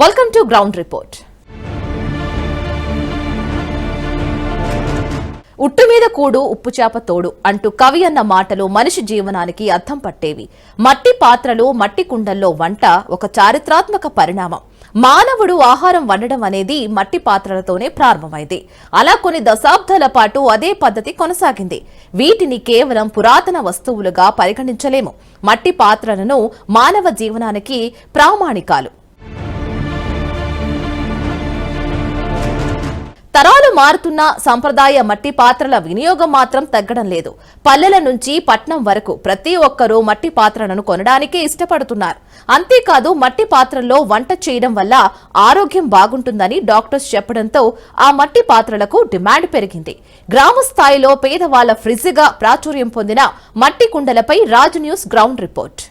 Welcome to ground report ఉట్టు మీద కూడు ఉప్పు చేప తోడు అంటూ కవి అన్న మాటలు మనిషి జీవనానికి అర్థం పట్టేవి. మట్టి పాత్రలు మట్టి కుండల్లో వంట ఒక చారిత్రాత్మక పరిణామం. మానవుడు ఆహారం వండడం అనేది మట్టి పాత్రలతోనే ప్రారంభమైంది. అలా కొన్ని దశాబ్దాల పాటు అదే పద్ధతి కొనసాగింది. వీటిని కేవలం పురాతన వస్తువులుగా పరిగణించలేము. మట్టి పాత్రలను మానవ జీవనానికి ప్రామాణికాలు. తరాలు మారుతున్న సంప్రదాయ మట్టి పాత్రల వినియోగం మాత్రం తగ్గడం లేదు. పల్లెల నుంచి పట్నం వరకు ప్రతి ఒక్కరూ మట్టి పాత్రలను కొనడానికే ఇష్టపడుతున్నారు. అంతేకాదు మట్టి పాత్రల్లో వంట చేయడం వల్ల ఆరోగ్యం బాగుంటుందని డాక్టర్స్ చెప్పడంతో ఆ మట్టి పాత్రలకు డిమాండ్ పెరిగింది. గ్రామ స్థాయిలో పేదవాళ్ళ ఫ్రిజ్గా ప్రాచుర్యం పొందిన మట్టి కుండలపై రాజ్ న్యూస్ గ్రౌండ్ రిపోర్ట్.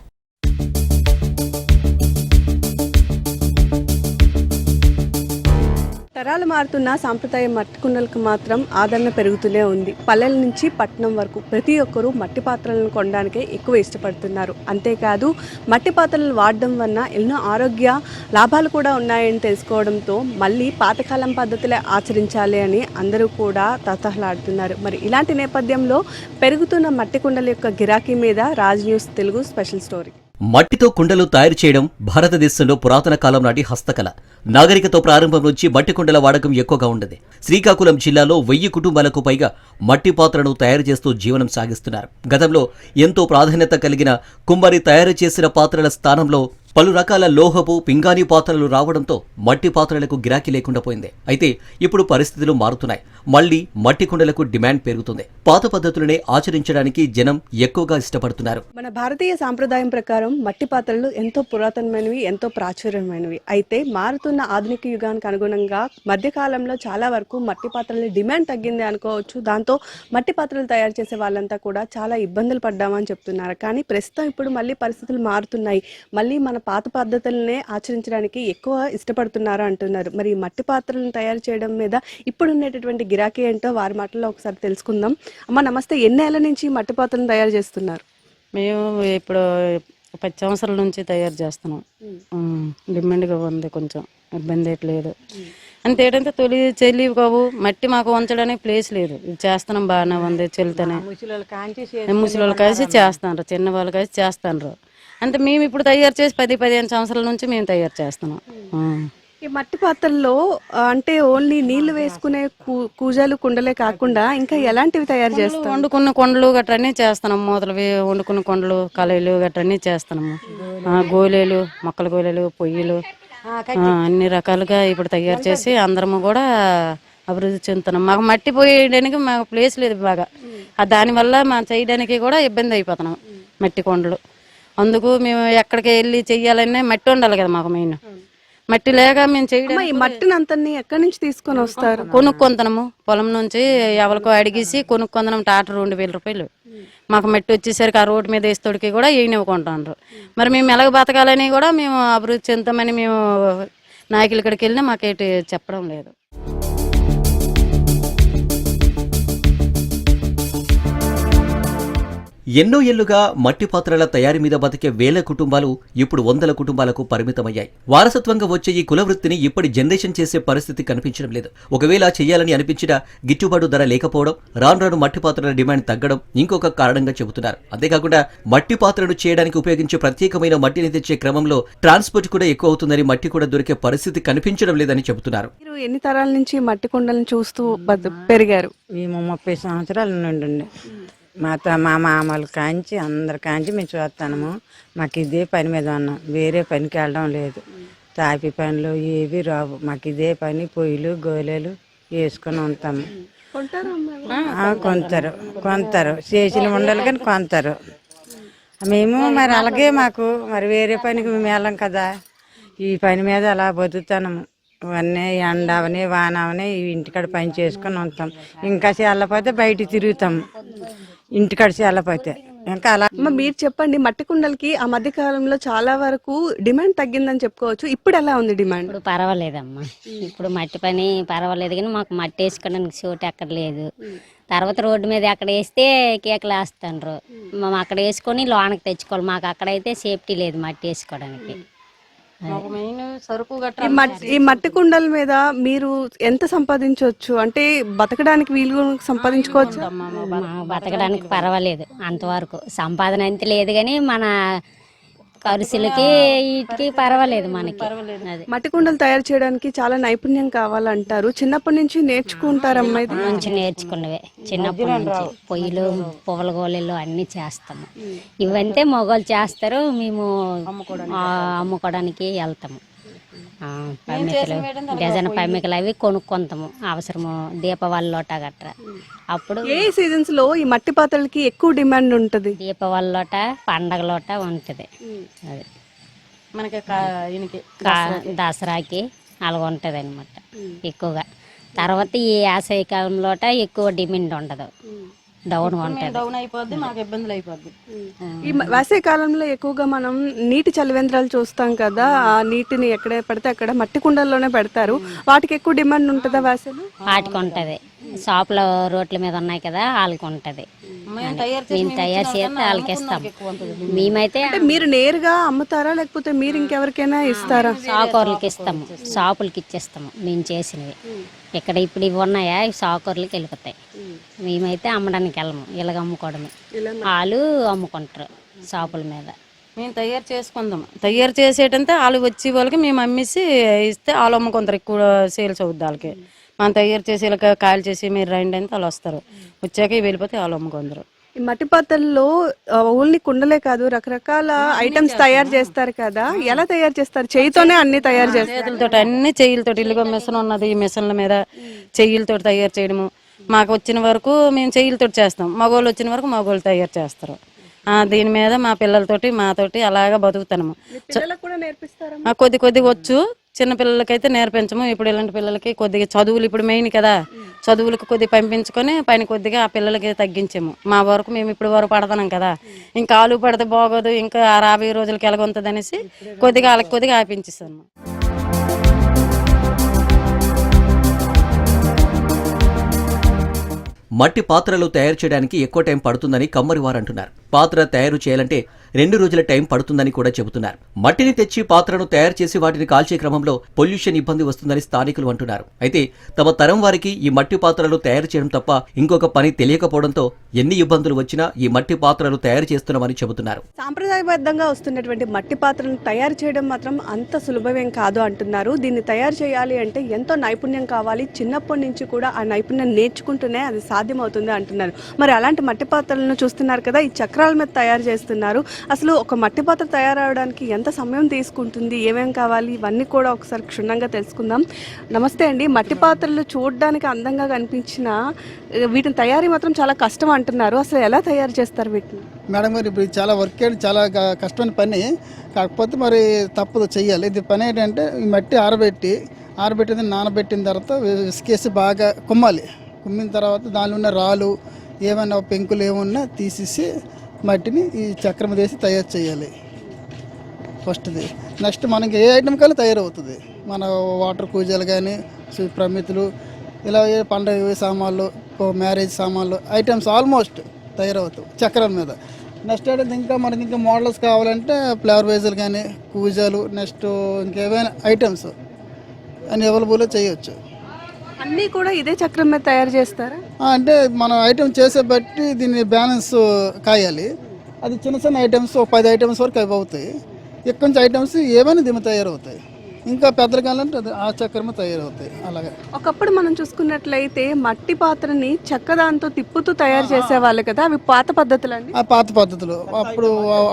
తరాలు మారుతున్న సాంప్రదాయ మట్టి కుండలకు మాత్రం ఆదరణ పెరుగుతూనే ఉంది. పల్లెల నుంచి పట్టణం వరకు ప్రతి ఒక్కరూ మట్టి పాత్రలను కొనడానికే ఎక్కువ ఇష్టపడుతున్నారు. అంతేకాదు మట్టి పాత్రలు వాడడం వలన ఎన్నో ఆరోగ్య లాభాలు కూడా ఉన్నాయని తెలుసుకోవడంతో మళ్ళీ పాతకాలం పద్ధతులే ఆచరించాలి అని అందరూ కూడా తతహలాడుతున్నారు. మరి ఇలాంటి నేపథ్యంలో పెరుగుతున్న మట్టి కుండల యొక్క గిరాకీ మీద Raj news Telugu special story. మట్టితో కుండలు తయారు చేయడం భారతదేశంలో పురాతన కాలం నాటి హస్తకళ. నాగరికతో ప్రారంభం నుంచి మట్టి కుండల వాడకం ఎక్కువగా ఉండదు. శ్రీకాకుళం జిల్లాలో వెయ్యి కుటుంబాలకు పైగా మట్టి పాత్రను తయారు చేస్తూ జీవనం సాగిస్తున్నారు. గతంలో ఎంతో ప్రాధాన్యత కలిగిన కుమ్మరి తయారు చేసిన పాత్రల స్థానంలో పలు రకాల లోహపు పింగాణి పాత్రలు రావడంతో మట్టి పాత్రలకు గిరాకీ లేకుండా పోయింది. అయితే ఇప్పుడు పరిస్థితులు మారుతున్నాయి. మళ్ళీ మట్టి కుండలకు డిమాండ్ పెరుగుతుంది. పాత పద్ధతులనే ఆచరించడానికి జనం ఎక్కువగా ఇష్టపడుతున్నారు. మన భారతీయ సాంప్రదాయం ప్రకారం మట్టి పాత్రలు ఎంతో పురాతనమైనవి ఎంతో ప్రాచుర్యమైనవి. అయితే మారుతున్న ఆధునిక యుగానికి అనుగుణంగా మధ్యకాలంలో చాలా వరకు మట్టి పాత్రల డిమాండ్ తగ్గింది అనుకోవచ్చు. దాంతో మట్టి పాత్రలు తయారు చేసే వాళ్ళంతా కూడా చాలా ఇబ్బందులు పడ్డామని చెప్తున్నారు. కానీ ప్రస్తుతం ఇప్పుడు మళ్ళీ పరిస్థితులు మారుతున్నాయి. మళ్ళీ మన పాత పద్ధతులనే ఆచరించడానికి ఎక్కువ ఇష్టపడుతున్నారు అంటున్నారు. మరి మట్టి పాత్రలను తయారు చేయడం మీద ఇప్పుడు ఉండేటటువంటి గిరాకీ ఏంటో వారి మాటల్లో ఒకసారి తెలుసుకుందాం. అమ్మ నమస్తే. ఎన్నేళ్ళ నుంచి మట్టి పాత్రలను తయారు చేస్తున్నారు? మేము ఇప్పుడు పది సంవత్సరాల నుంచి తయారు చేస్తున్నాం. డిమాండ్గా ఉంది కొంచెం. ఇబ్బంది లేదు. అంతే ఏంటంటే తొలి చెల్లి కావు మట్టి మాకు ఉంచడానికి ప్లేస్ లేదు. ఇది చేస్తున్నాం బాగానే ఉంది చెల్లితేనే. ముసలి కలిసి చేస్తాను చిన్న వాళ్ళు కలిసి చేస్తాను అంటే మేము ఇప్పుడు తయారు చేసి పది పదిహేను సంవత్సరాల నుంచి మేము తయారు చేస్తున్నాం. ఈ మట్టి పాత్రల్లో అంటే ఓన్లీ నీళ్ళు వేసుకునే కూజాలు కుండలే కాకుండా ఇంకా ఎలాంటివి తయారు చేస్తారు? వండుకున్న కొండలు గట్రన్నీ చేస్తున్నాం. మూతలు వండుకున్న కొండలు కళాయిలు గట్రన్నీ చేస్తున్నాము. ఆ, గోళీలు మొక్కల గోళీలు పొయ్యిలు ఆ, అన్ని రకాలుగా ఇప్పుడు తయారు చేసి అందరము కూడా అభివృద్ధి చెందుతున్నాం. మాకు మట్టి పోయడానికి మాకు ప్లేస్ లేదు బాగా. ఆ దానివల్ల మా చేయడానికి కూడా ఇబ్బంది అయిపోతున్నాం. మట్టి కొండలు. అందుకు మేము ఎక్కడికి వెళ్ళి చెయ్యాలన్నా మట్టి ఉండాలి కదా మాకు మెయిన్. మట్టి లేక మేము చేయడం ఈ మట్టిని అంతని ఎక్కడి నుంచి తీసుకొని వస్తారు? కొనుక్కొంతనము పొలం నుంచి ఎవరికో అడిగేసి కొనుక్కొందనం టాటర్ రెండు వేల రూపాయలు. మాకు మట్టి వచ్చేసరికి ఆ రోడ్డు మీద వేస్తోడికి కూడా వేయనివ్వకుంటారు మరి మేము ఎలాగ బతకాలని కూడా మేము అభివృద్ధి చెందుతామని మేము నాయకుల ఇక్కడికి వెళ్ళినా మాకేటి చెప్పడం లేదు. ఎన్నో ఏళ్ళుగా మట్టి పాత్రల తయారీ మీద బతికే వేల కుటుంబాలు ఇప్పుడు వందల కుటుంబాలకు పరిమితమయ్యాయి. వారసత్వంగా వచ్చే ఈ కుల వృత్తిని ఇప్పటి జనరేషన్ చేసే పరిస్థితి కనిపించడం లేదు. ఒకవేళ చేయాలని అనిపించినా గిట్టుబాటు ధర లేకపోవడం రాను రాను మట్టి పాత్రల డిమాండ్ తగ్గడం ఇంకొక కారణంగా చెబుతున్నారు. అంతేకాకుండా మట్టి పాత్రను చేయడానికి ఉపయోగించే ప్రత్యేకమైన మట్టిని తెచ్చే క్రమంలో ట్రాన్స్పోర్ట్ కూడా ఎక్కువ అవుతుందని మట్టి కూడా దొరికే పరిస్థితి కనిపించడం లేదని చెబుతున్నారు. మీరు ఎన్ని తరాల నుంచి మట్టి కుండలను చూస్తూ పెరిగారు? మేము ముప్పై సంవత్సరాల నుండి ఉండి మా త- మా మామలు కాంచి అందరు కాంచి మేము చూస్తాము మాకు ఇదే పని మీద ఉన్నాం. వేరే పనికి వెళ్ళడం లేదు. తాపి పనులు ఏవి రావు. మాకు ఇదే పని పొయ్యిలు గోళీలు వేసుకొని ఉంటాము. ఆ, కొంటారు కొంటారు చేసిన ఉండాలి కానీ కొంటారు మేము మరి అలాగే మాకు మరి వేరే పనికి మేము వెళ్ళం కదా. ఈ పని మీద అలా బతుకుతాము అవన్నీ ఎండ అవని వాన అవని ఈ ఇంటికాడ పని చేసుకొని ఉంటాం. ఇంకా చల్లపోతే బయట తిరుగుతాం. ఇంటికాడ చల్లపోతే ఇంకా అలా అమ్మ మీరు చెప్పండి మట్టి కుండలకి ఆ మధ్య కాలంలో చాలా వరకు డిమాండ్ తగ్గిందని చెప్పుకోవచ్చు. ఇప్పుడు ఎలా ఉంది డిమాండ్? ఇప్పుడు పర్వాలేదమ్మా. ఇప్పుడు మట్టి పని పర్వాలేదు కానీ మాకు మట్టి వేసుకోవడానికి చోటు ఎక్కడ లేదు. తర్వాత రోడ్డు మీద ఎక్కడ వేస్తే కేకలు వేస్తాండ్రు. మేము అక్కడ వేసుకొని లోనకి తెచ్చుకోవాలి. మాకు అక్కడైతే సేఫ్టీ లేదు మట్టి వేసుకోవడానికి. ఈ మట్టి ఈ మట్టి కుండల మీద మీరు ఎంత సంపాదించవచ్చు అంటే బతకడానికి వీలు సంపాదించుకోవచ్చు? మా బతకడానికి పర్వాలేదు అంతవరకు. సంపాదన అంత లేదు కానీ మన ఖర్చులకి వీటికి పర్వాలేదు మనకి. మట్టి కుండలు తయారు చేయడానికి చాలా నైపుణ్యం కావాలంటారు. చిన్నప్పటి నుంచి నేర్చుకుంటారమ్మా ఇది? నుంచి నేర్చుకున్నవే. చిన్నప్పటి నుంచి పొయ్యిలు పువ్వుల గోళీలు అన్నీ చేస్తాము. ఇవంతే మొగోళ్ళు చేస్తారు మేము ఆ, అమ్ముకోవడానికి వెళ్తాము. పమ్మికలు డజన్ పమ్మికలు అవి కొనుక్కుంటాము. అవసరము దీపావళి లోట గట్రా. అప్పుడు ఏ సీజన్స్లో ఈ మట్టి పాత్రలకి ఎక్కువ డిమాండ్ ఉంటది? దీపావళి లోట పండగ లోట ఉంటుంది. అది. మనకి దసరాకి. అలాగ ఉంటుంది అనమాట ఎక్కువగా. తర్వాత ఈ యాసవి కాలంలోట ఎక్కువ డిమాండ్ ఉండదు. డౌన్ డౌన్ అయిపోద్ది మాకు ఇబ్బందులు అయిపోద్ది. ఈ వేసవి కాలంలో ఎక్కువగా మనం నీటి చలివేంద్రాలు చూస్తాం కదా ఆ నీటిని ఎక్కడ పడితే అక్కడ మట్టి కుండల్లోనే పెడతారు. వాటికి ఎక్కువ డిమాండ్ ఉంటుందా వేసవిలో? వాటికి ఉంటుంది. షాపులో రోడ్ల మీద ఉన్నాయి కదా వాళ్ళకి ఉంటుంది. మేము తయారు చేస్తే వాళ్ళకి ఇస్తాం మేమైతే అంటే మీరు నేరుగా అమ్ముతారా లేకపోతే మీరు ఇంకెవరికైనా ఇస్తారా? షాకూర్లకి ఇస్తాము. షాపులకి ఇచ్చేస్తాము. మేము చేసినవి. ఇక్కడ ఇప్పుడు ఇవి ఉన్నాయా ఈ షాకూర్లకి వెళ్ళిపోతాయి. మేమైతే అమ్మడానికి వెళ్ళము. ఇలాగ అమ్ముకోవడమే. వాళ్ళు అమ్ముకుంటారు షాపుల మీద. మేము తయారు చేసుకుందాం. తయారు చేసేటంటే వాళ్ళు వచ్చే వాళ్ళకి మేము అమ్మేసి ఇస్తే వాళ్ళు అమ్ముకుంటారు. ఎక్కువ సేల్స్ అవుద్ది వాళ్ళకి. మనం తయారు చేసి ఇలా కాయలు చేసి మీరు రండి అంటే వాళ్ళు వస్తారు. వచ్చాక వెళ్ళిపోతే వాళ్ళు అమ్ముకుందరు ఈ మట్టి పాత్రల్లో ఓన్లీ కుండలే కాదు రకరకాల ఐటమ్స్ తయారు చేస్తారు కదా. ఎలా తయారు చేస్తారు? చేయితోనే అన్ని తయారు చేస్తారు. చేతులతో అన్ని చెయ్యిలతో ఇల్లుగా మిషన్ ఉన్నది ఈ మిషన్ల మీద. చెయ్యిలతో తయారు చేయడము. మాకు వచ్చిన వరకు మేము చెయ్యిలతో చేస్తాం. మగవాళ్ళు వచ్చిన వరకు మగవాళ్ళు తయారు చేస్తారు. ఆ, దీని మీద మా పిల్లలతోటి మాతోటి అలాగా బతుకుతాము కొద్ది కొద్ది వచ్చు. చిన్న పిల్లలకైతే నేర్పించము. ఇప్పుడు ఇలాంటి పిల్లలకి కొద్దిగా చదువులు ఇప్పుడు మెయిన్ కదా. చదువులకు కొద్దిగా పంపించుకొని పైన కొద్దిగా ఆ పిల్లలకి తగ్గించాము. మా వరకు మేము ఇప్పుడు వరకు పడతాం కదా. ఇంకా ఆలు పడితే బాగోదు. ఇంకా ఆ రాబోయే రోజులకి ఎలాగొంతుంది అనేసి కొద్దిగా వాళ్ళకి కొద్దిగా ఆపించేస్తాను మట్టి పాత్రలు తయారు చేయడానికి ఎక్కువ టైం పడుతుందని కమ్మరి వారు అంటున్నారు. పాత్ర తయారు చేయాలంటే రెండు రోజుల టైం పడుతుందని కూడా చెబుతున్నారు. మట్టిని తెచ్చి పాత్రను తయారు చేసి వాటిని కాల్చే క్రమంలో పొల్యూషన్ ఇబ్బంది వస్తుందని స్థానికులు అంటున్నారు. అయితే తమ తరం వారికి ఈ మట్టి పాత్రలు తయారు చేయడం తప్ప ఇంకొక పని తెలియకపోవడంతో ఎన్ని ఇబ్బందులు వచ్చినా ఈ మట్టి పాత్రలు తయారు చేస్తున్నామని చెబుతున్నారు. సాంప్రదాయబద్ధంగా వస్తున్నటువంటి మట్టి పాత్రలను తయారు చేయడం మాత్రం అంత సులభమేం కాదు అంటున్నారు. దీన్ని తయారు చేయాలి అంటే ఎంతో నైపుణ్యం కావాలి. చిన్నప్పటి నుంచి కూడా ఆ నైపుణ్యం నేర్చుకుంటూనే అది సాధ్యమవుతుంది అంటున్నారు. మరి అలాంటి మట్టి పాత్రలను చూస్తున్నారు కదా ఈ చక్రాల మీద తయారు చేస్తున్నారు. అసలు ఒక మట్టి పాత్ర తయారవడానికి ఎంత సమయం తీసుకుంటుంది ఏమేం కావాలి ఇవన్నీ కూడా ఒకసారి క్షుణ్ణంగా తెలుసుకుందాం. నమస్తే అండి. మట్టి పాత్రలు చూడడానికి అందంగా కనిపించిన వీటిని తయారీ మాత్రం చాలా కష్టం అంటున్నారు. అసలు ఎలా తయారు చేస్తారు వీటిని? మేడం గారు ఇప్పుడు చాలా వర్క్ చేయడం చాలా కష్టమైన పని. కాకపోతే మరి తప్పదు చెయ్యాలి. ఇది పని ఏంటంటే ఈ మట్టి ఆరబెట్టి ఆరబెట్టిన నానబెట్టిన తర్వాత విసికేసి బాగా కుమ్మాలి. కుమ్మిన తర్వాత దానిలో ఉన్న రాళ్ళు ఏమైనా పెంకులు ఏమున్నా తీసేసి మట్టిని ఈ చక్రం వేసి తయారు చేయాలి. ఫస్ట్ది నెక్స్ట్ మనకి ఏ ఐటమ్ కానీ తయారవుతుంది. మన వాటర్ కూజాలు కానీ ప్రమితులు ఇలా పండగ సామాన్లు మ్యారేజ్ సామాన్లు ఐటమ్స్ ఆల్మోస్ట్ తయారవుతాయి చక్రం మీద. నెక్స్ట్ ఏంటంటే ఇంకా మనకి ఇంకా మోడల్స్ కావాలంటే ఫ్లవర్ వేజులు కానీ కూజాలు నెక్స్ట్ ఇంకేమైనా ఐటమ్స్ అన్ని అవైలబుల్లో చేయొచ్చు. అన్నీ కూడా ఇదే చక్రం మీద తయారు చేస్తారా? అంటే మనం ఐటమ్ చేసే బట్టి దీన్ని బ్యాలెన్స్ కాయాలి. అది చిన్న చిన్న ఐటమ్స్ ఒక పది ఐటమ్స్ వరకు అవి అవుతాయి. ఇక్కడ నుంచి ఐటమ్స్ ఏమైనా దీని తయారవుతాయి. ఇంకా పెద్దలు కావాలంటే ఆ చక్రమే తయారవుతాయి. అలాగే. ఒకప్పుడు మనం చూసుకున్నట్లయితే మట్టి పాత్రని చెక్క దాంతో తిప్పుతూ తయారు చేసేవాళ్ళు కదా అవి పాత పద్ధతులు అండి ఆ పాత పద్ధతులు. అప్పుడు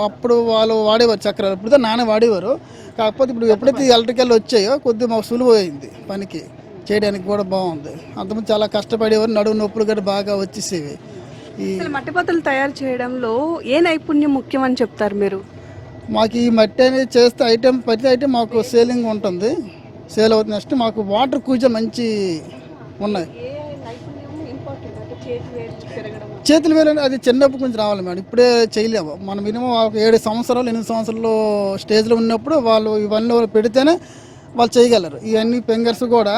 అప్పుడు వాళ్ళు వాడేవారు చక్రాలు. ఇప్పుడు నానే వాడేవారు. కాకపోతే ఇప్పుడు ఎప్పుడైతే ఎలక్ట్రికల్ వచ్చాయో కొద్దిగా మాకు సులువు అయింది పనికి. చేయడానికి కూడా బాగుంది. అంతకుముందు చాలా కష్టపడేవారు నడువు నొప్పులు కూడా బాగా వచ్చేసేవి. ఈ అసలు మట్టి పాత్రలు తయారు చేయడంలో ఏ నైపుణ్యం ముఖ్యం అని చెప్తారు మీరు? మాకు ఈ మట్టి అనేది చేస్తే ఐటెం ప్రతి ఐటెం మాకు సేలింగ్ ఉంటుంది. సేల్ అవుతుంది. నెక్స్ట్ మాకు వాటర్ కూజ మంచి ఉన్నాయి. చేతులు వేలు అది చిన్నప్పటి నుంచి రావాలి మేడం. ఇప్పుడే చేయలేము. మనం మినిమం ఒక ఏడు సంవత్సరాలు ఎనిమిది సంవత్సరాలు స్టేజ్లో ఉన్నప్పుడు వాళ్ళు ఇవన్నీ పెడితేనే వాళ్ళు చేయగలరు. ఇవన్నీ ఫింగర్స్ కూడా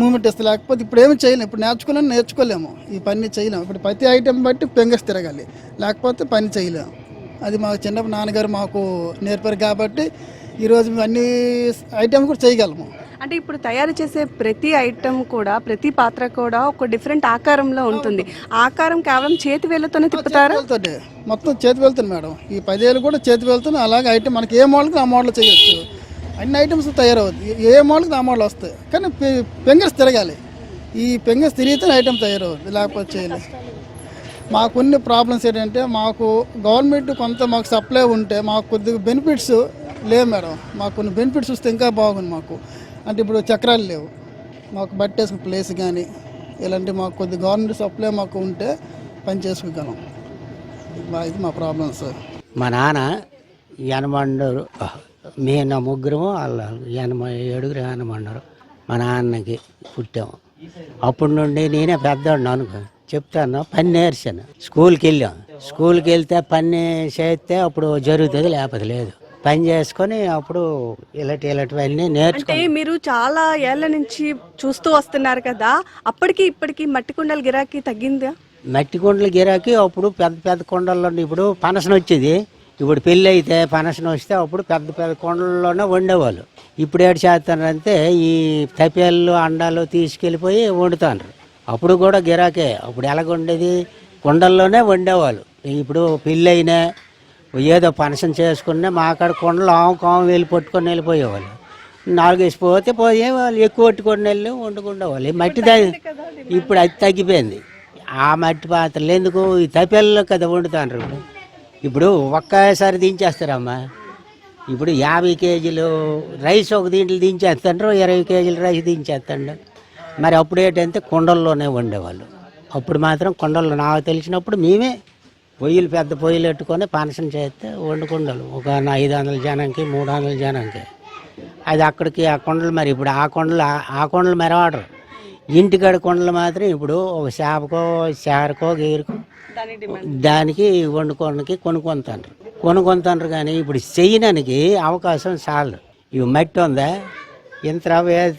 మూమెంట్ ఇస్తే లేకపోతే ఇప్పుడు ఏమి చేయలేము ఇప్పుడు నేర్చుకోలేము నేర్చుకోలేము. ఈ పని చేయలేము ఇప్పుడు ప్రతి ఐటెం బట్టి ఫింగర్స్ తిరగాలి. లేకపోతే పని చేయలేము అది మా చిన్నప్పుడు నాన్నగారు మాకు నేర్పారు కాబట్టి ఈరోజు మేము అన్ని ఐటమ్స్ కూడా చేయగలము. అంటే ఇప్పుడు తయారు చేసే ప్రతి ఐటెం కూడా ప్రతి పాత్ర కూడా ఒక డిఫరెంట్ ఆకారంలో ఉంటుంది. ఆకారం కేవలం చేతి వేళ్ళతోనే తిప్పుతారా? మొత్తం చేతి వెళ్తుంది మేడం. ఈ పదేళ్ళు కూడా చేతి వెళ్తుంది అలాగే ఐటమ్ మనకి ఏ మోడల్కి ఆ మోడల్ చేయొచ్చు. అన్ని ఐటమ్స్ తయారవుద్ది ఏ మోడల్కి ఆ మోడల్ వస్తాయి. కానీ పెంగర్స్ తిరగాలి. ఈ పెంగర్స్ తిరిగితే ఐటమ్ తయారవుద్ది లేకపోతే చేయలేదు మాకున్న ప్రాబ్లమ్స్ ఏంటంటే మాకు గవర్నమెంట్ కొంత మాకు సప్లై ఉంటే మాకు కొద్దిగా బెనిఫిట్స్ లేవు మేడం. మాకు కొన్ని బెనిఫిట్స్ వస్తే ఇంకా బాగుంది మాకు. అంటే ఇప్పుడు చక్రాలు లేవు. మాకు బట్టేసిన ప్లేస్ కానీ ఇలాంటి మాకు కొద్ది గవర్నమెంట్ సప్లై మాకు ఉంటే పని చేసుకోగలం. మా- ఇది మా ప్రాబ్లమ్స్ మా నాన్న ఎనమండరు మేము ముగ్గురు వాళ్ళ ఎనభై ఏడుగురు ఎనమండరు మా నాన్నకి పుట్టాము. అప్పటి నుండి నేనే పెద్దవాడిని అనుకో. చెప్తాను పని నేర్చాను. స్కూల్కి వెళ్ళాం. స్కూల్కి వెళ్తే పని చేస్తే అప్పుడు జరుగుతుంది లేకపోతే లేదు. పని చేసుకొని అప్పుడు ఇలాంటి ఇలాంటివన్నీ నేర్చుకో అంటే మీరు చాలా ఏళ్ళ నుంచి చూస్తూ వస్తున్నారు కదా అప్పటికి ఇప్పటికి మట్టి కుండల గిరాకీ తగ్గిందా? మట్టి కుండల గిరాకీ అప్పుడు పెద్ద పెద్ద కుండల్లో ఇప్పుడు పనసన వచ్చేది ఇప్పుడు పెళ్ళి అయితే పనసన వస్తే అప్పుడు పెద్ద పెద్ద కుండల్లోనే వండేవాళ్ళు. ఇప్పుడు ఏడు చేస్తారంటే ఈ తపేళ్ళు అండాలు తీసుకెళ్ళిపోయి వండుతాండ్రు. అప్పుడు కూడా గిరాకే. అప్పుడు ఎలాగ ఉండేది కుండల్లోనే వండేవాళ్ళు. ఇప్పుడు పెళ్ళి అయినా ఏదో పనసం చేసుకున్నా మా అక్కడ కుండలు ఆవు కాము వెళ్ళి పట్టుకొని వెళ్ళిపోయేవాళ్ళు. నాలుగు వేసి పోతే పోయే వాళ్ళు ఎక్కువ పట్టుకొని వెళ్ళి వండుకుండేవాళ్ళు. ఈ మట్టి ఇప్పుడు అది తగ్గిపోయింది. ఆ మట్టి పాత్రలు ఎందుకు? ఈ తపెల్లో కదా వండుతాండ్రు ఇప్పుడు. ఇప్పుడు ఒక్కసారి దించేస్తారమ్మా. ఇప్పుడు యాభై కేజీలు రైస్ ఒక దీంట్లో దించేస్తాండ్రు ఇరవై కేజీలు రైస్ దించేస్తాండ్రు. మరి అప్పుడు ఏంటంటే కుండల్లోనే వండేవాళ్ళు. అప్పుడు మాత్రం కుండల్లో నాకు తెలిసినప్పుడు మేమే పొయ్యిలు పెద్ద పొయ్యిలు పెట్టుకొని పనసం చేస్తే వండుకుండలు ఒక ఐదు వందల జనంకి మూడు వందల జనంకి అది అక్కడికి ఆ కొండలు మరి ఇప్పుడు ఆ కొండలు ఆ- కొండలు మరి వాడరు ఇంటికాడ కొండలు మాత్రం ఇప్పుడు ఒక చేపకో చారకో గీరుకో దానికి వండుకోవడానికి కొనుక్కొంటారు కొనుక్కొంటారు కానీ ఇప్పుడు చేయడానికి అవకాశం చాలు. ఇవి మట్టి ఉందా? ఇంత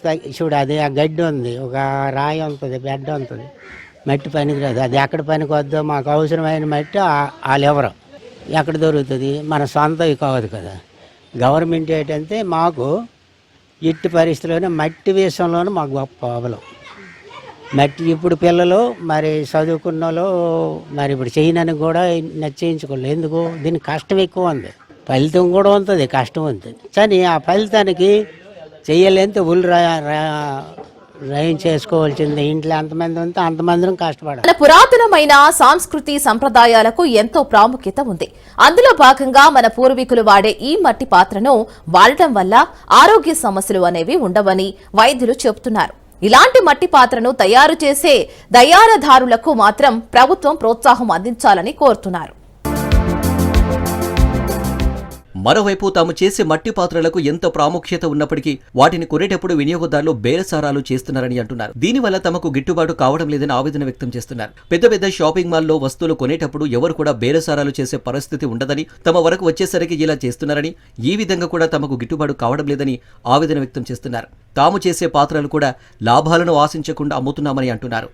చూడు అది ఆ గడ్డి ఉంది. ఒక రాయి ఉంటుంది బెడ్ ఉంటుంది. మట్టి పనికిరాదు. అది ఎక్కడ పనికి వద్దో మాకు అవసరమైన మట్టి ఆ- వాళ్ళు ఎవరు? ఎక్కడ దొరుకుతుంది? మన సొంతవి కావదు కదా. గవర్నమెంట్ ఏంటంటే మాకు ఇట్టి పరిస్థితుల్లోనే మట్టి విషయంలోనూ మాకు గొప్ప అవలం మట్టి ఇప్పుడు పిల్లలు మరి చదువుకున్న మరి ఇప్పుడు చేయనని కూడా నచ్చేయించుకోలేదు ఎందుకు? దీనికి కష్టం ఎక్కువ ఉంది. ఫలితం కూడా ఉంటుంది కష్టం ఉంటుంది కానీ ఆ ఫలితానికి చేయలేంత ఉల్లు రా చేసుకోవాల్సింది. ఇంట్లో ఎంతమంది ఉంటే అంతమందిని కష్టపడాలి. మన పురాతనమైన సాంస్కృతి సంప్రదాయాలకు ఎంతో ప్రాముఖ్యత ఉంది. అందులో భాగంగా మన పూర్వీకులు వాడే ఈ మట్టి పాత్రను వాడటం వల్ల ఆరోగ్య సమస్యలు అనేవి ఉండవని వైద్యులు చెబుతున్నారు. ఇలాంటి మట్టి పాత్రను తయారు చేసే దయారధారులకు మాత్రం ప్రభుత్వం ప్రోత్సాహం అందించాలని కోరుతున్నారు. మరోవైపు తాము చేసే మట్టి పాత్రలకు ఎంత ప్రాముఖ్యత ఉన్నప్పటికీ వాటిని కొనేటప్పుడు వినియోగదారులు బేరసారాలు చేస్తున్నారని అంటున్నారు. దీనివల్ల తమకు గిట్టుబాటు కావడం లేదని ఆవేదన వ్యక్తం చేస్తున్నారు. పెద్ద పెద్ద షాపింగ్ మాల్లో వస్తువులు కొనేటప్పుడు ఎవరు కూడా బేరసారాలు చేసే పరిస్థితి ఉండదని తమ వరకు వచ్చేసరికి ఇలా చేస్తున్నారని ఈ విధంగా కూడా తమకు గిట్టుబాటు కావడం లేదని ఆవేదన వ్యక్తం చేస్తున్నారు. తాము చేసే పాత్రలు కూడా లాభాలను ఆశించకుండా అమ్ముతున్నామని అంటున్నారు.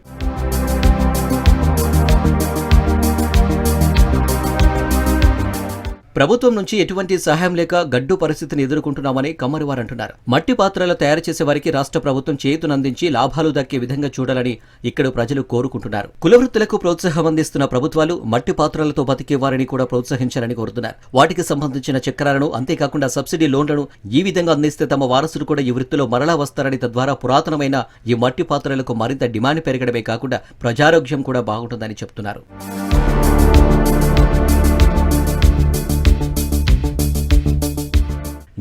ప్రభుత్వం నుంచి ఎటువంటి సహాయం లేక గడ్డు పరిస్థితిని ఎదుర్కొంటున్నామని కమ్మరివారు అంటున్నారు. మట్టి పాత్రలు తయారు చేసే వారికి రాష్ట్ర ప్రభుత్వం చేతునందించి లాభాలు దక్కే విధంగా చూడాలని ఇక్కడ ప్రజలు కోరుకుంటున్నారు. కులవృత్తులకు ప్రోత్సాహం అందిస్తున్న ప్రభుత్వాలు మట్టి పాత్రలతో బతికే వారిని కూడా ప్రోత్సహించాలని కోరుతున్నారు. వాటికి సంబంధించిన చక్రాలను అంతేకాకుండా సబ్సిడీ లోన్లను ఈ విధంగా అందిస్తే తమ వారసులు కూడా ఈ వృత్తిలో మరలా వస్తారని తద్వారా పురాతనమైన ఈ మట్టి పాత్రలకు మరింత డిమాండ్ పెరగడమే కాకుండా ప్రజారోగ్యం కూడా బాగుంటుందని చెప్తున్నారు.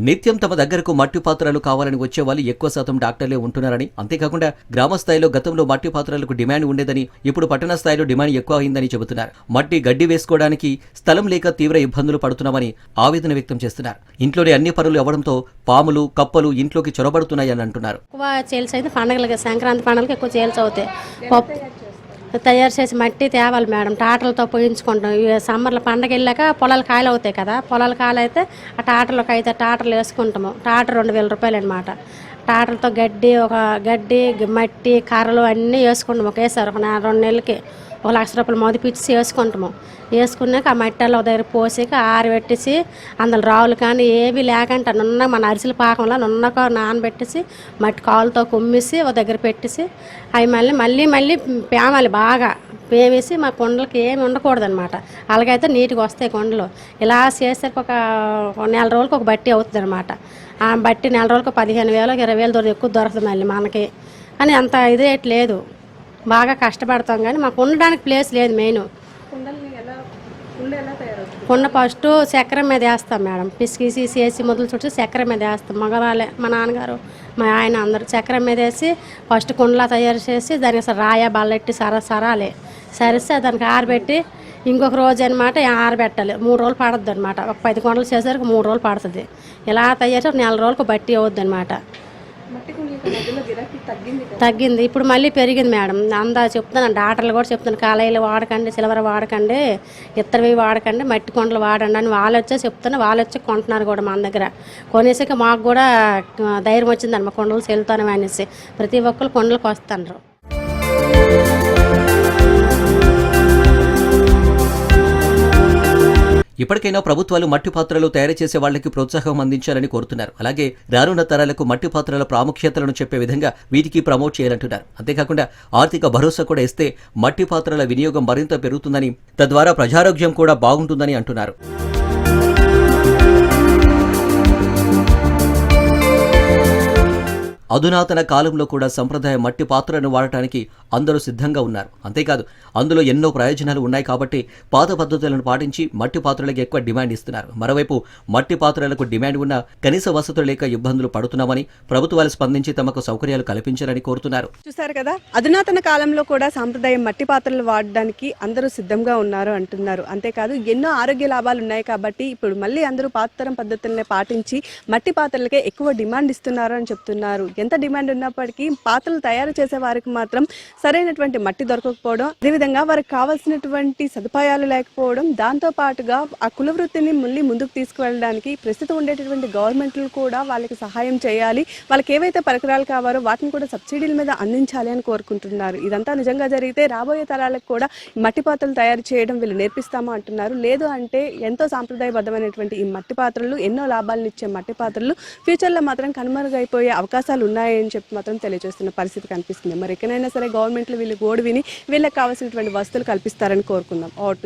నిత్యం తమ దగ్గరకు మట్టి పాత్రలు కావాలని వచ్చే వాళ్ళు ఎక్కువ శాతం డాక్టర్లే ఉంటున్నారని. అంతేకాకుండా గ్రామ స్థాయిలో గతంలో మట్టి పాత్రలకు డిమాండ్ ఉండేదని ఇప్పుడు పట్టణ స్థాయిలో డిమాండ్ ఎక్కువ అయిందని చెబుతున్నారు. మట్టి గడ్డి వేసుకోవడానికి స్థలం లేక తీవ్ర ఇబ్బందులు పడుతున్నామని ఆవేదన వ్యక్తం చేస్తున్నారు. ఇంట్లోనే అన్ని పనులు అవ్వడంతో పాములు కప్పలు ఇంట్లోకి చొరబడుతున్నాయని అంటున్నారు. ఎక్కువ చేయాల్సి అయితే పండగలకి సంక్రాంతి పండుగలకి ఎక్కువ చేయాల్సి అవుతాయి. తయారు చేసి మట్టి తేవాలి మేడం. టాటలతో పోయించుకుంటాం సమ్మర్లో పండగ వెళ్ళాక పొలాలు కాయలు అవుతాయి కదా పొలాలు కాయలు అయితే ఆ టాటర్లోకి అయితే టాటర్లు వేసుకుంటాము. టాటర్ రెండు వేల రూపాయలు అనమాట టాటర్తో గడ్డి ఒక గడ్డి మట్టి కర్రలు అన్నీ వేసుకుంటాము ఒకేసారి ఒక రెండు నెలలకి. ఒక లక్ష రూపాయలు మొదపిచ్చి వేసుకుంటాము. వేసుకున్నాక ఆ మట్టిలో ఒక దగ్గర పోసాక ఆరబెట్టేసి అందులో రావులు కానీ ఏవి లేకుండా నున్న మన అరిసెల పాకంలో నున్నక నానబెట్టేసి మట్టి కాలుతో కుమ్మేసి ఒక దగ్గర పెట్టేసి అవి మళ్ళీ మళ్ళీ మళ్ళీ పేమాలి బాగా. పేమేసి మా కొండలకి ఏమి ఉండకూడదనమాట అలాగైతే నీట్గా వస్తాయి కొండలు. ఇలా చేసేసరికి ఒక నెల రోజులకు ఒక బట్టి అవుతుంది అనమాట ఆ బట్టి నెల రోజులకు పదిహేను వేలు ఇరవై వేలు దొరికి ఎక్కువ దొరకదు మళ్ళీ మనకి. కానీ అంత ఇది లేదు. బాగా కష్టపడతాం కానీ మాకు ఉండడానికి ప్లేస్ లేదు మెయిన్. కుండ ఫస్ట్ చక్రం మీద వేస్తాం మేడం. పిసికిసి చేసి మొదలు చుట్టూ చక్రం మీద వేస్తాం. మగవాళ్ళే మా నాన్నగారు మా ఆయన అందరూ చక్రం మీద వేసి ఫస్ట్ కుండలా తయారు చేసి దానికి అసలు రాయ బల్లెట్టి సర సరాలే. సరిస్తే దానికి ఆరబెట్టి ఇంకొక రోజు అనమాట ఆరబెట్టాలి? మూడు రోజులు పడుతుంది అనమాట ఒక పది కొండలు చేసేసరికి మూడు రోజులు పడుతుంది. ఇలా తయారు నెల రోజులకు బట్టి అవుద్ది అనమాట తగ్గింది. ఇప్పుడు మళ్ళీ పెరిగింది మేడం. అందా చెప్తున్నాను డాక్టర్లు కూడా చెప్తున్నాను కాలేజీలు వాడకండి సిల్వర్ వాడకండి ఇత్తరవి వాడకండి మట్టి కొండలు వాడండి అని వాళ్ళు వచ్చే చెప్తాను వాళ్ళు వచ్చి కొంటున్నారు కూడా మన దగ్గర. కొనేసాక మాకు కూడా ధైర్యం వచ్చింది మా కొండలు చెల్లుతాను అనేసి. ప్రతి ఒక్కరు కొండలకు వస్తున్నారు ఇప్పటికైనా ప్రభుత్వాలు మట్టి పాత్రలు తయారు చేసే వాళ్ళకి ప్రోత్సాహం అందించాలని కోరుతున్నారు. అలాగే రానున్న తరాలకు మట్టి పాత్రల ప్రాముఖ్యతలను చెప్పే విధంగా వీటికి ప్రమోట్ చేయాలంటున్నారు. అంతేకాకుండా ఆర్థిక భరోసా కూడా ఇస్తే మట్టి పాత్రల వినియోగం మరింత పెరుగుతుందని తద్వారా ప్రజారోగ్యం కూడా బాగుంటుందని అంటున్నారు. అధునాతన కాలంలో కూడా సంప్రదాయ మట్టి పాత్రలను వాడటానికి అందరూ సిద్ధంగా ఉన్నారు. అంతేకాదు అందులో ఎన్నో ప్రయోజనాలు ఉన్నాయి కాబట్టి పాత పద్ధతులను పాటించి మట్టి పాత్రలకు ఎక్కువ డిమాండ్ ఇస్తున్నారు. మరోవైపు మట్టి పాత్రలకు డిమాండ్ ఉన్న కనీస వసతులు లేక ఇబ్బందులు పడుతున్నామని ప్రభుత్వాలు స్పందించి తమకు సౌకర్యాలు కల్పించాలని కోరుతున్నారు. చూసారు కదా? అధునాతన కాలంలో కూడా సాంప్రదాయం మట్టి పాత్రలు వాడడానికి అందరూ సిద్ధంగా ఉన్నారు అంటున్నారు. అంతేకాదు ఎన్నో ఆరోగ్య లాభాలు ఉన్నాయి కాబట్టి ఇప్పుడు మళ్ళీ అందరూ పాతతరం పద్ధతులనే పాటించి మట్టి పాత్రలకే ఎక్కువ డిమాండ్ ఇస్తున్నారు అని చెప్తున్నారు. ఎంత డిమాండ్ ఉన్నప్పటికీ పాత్రలు తయారు చేసే వారికి మాత్రం సరైనటువంటి మట్టి దొరకకపోవడం అదేవిధంగా వారికి కావాల్సినటువంటి సదుపాయాలు లేకపోవడం దాంతో పాటుగా ఆ కుల వృత్తిని మళ్ళీ ముందుకు తీసుకువెళ్ళడానికి ప్రస్తుతం ఉండేటటువంటి గవర్నమెంట్లు కూడా వాళ్ళకి సహాయం చేయాలి. వాళ్ళకి ఏవైతే పరికరాలు కావాలో వాటిని కూడా సబ్సిడీల మీద అందించాలి అని కోరుకుంటున్నారు. ఇదంతా నిజంగా జరిగితే రాబోయే తరాలకు కూడా మట్టి పాత్రలు తయారు చేయడం వీళ్ళు నేర్పిస్తామా అంటున్నారు. లేదు అంటే ఎంతో సాంప్రదాయబద్ధమైనటువంటి ఈ మట్టి పాత్రలు ఎన్నో లాభాలను ఇచ్చే మట్టి పాత్రలు ఫ్యూచర్లో మాత్రం కనుమరుగైపోయే అవకాశాలు ఉన్నాయని చెప్పి మాత్రం తెలియజేస్తున్న పరిస్థితి కనిపిస్తుంది. మరి ఎక్కడైనా సరే గవర్నమెంట్ గవర్నమెంట్లో వీళ్ళు గోడు విని వీళ్ళకి కావాల్సినటువంటి వస్తువులు కల్పిస్తారని కోరుకుందాం. ఆట్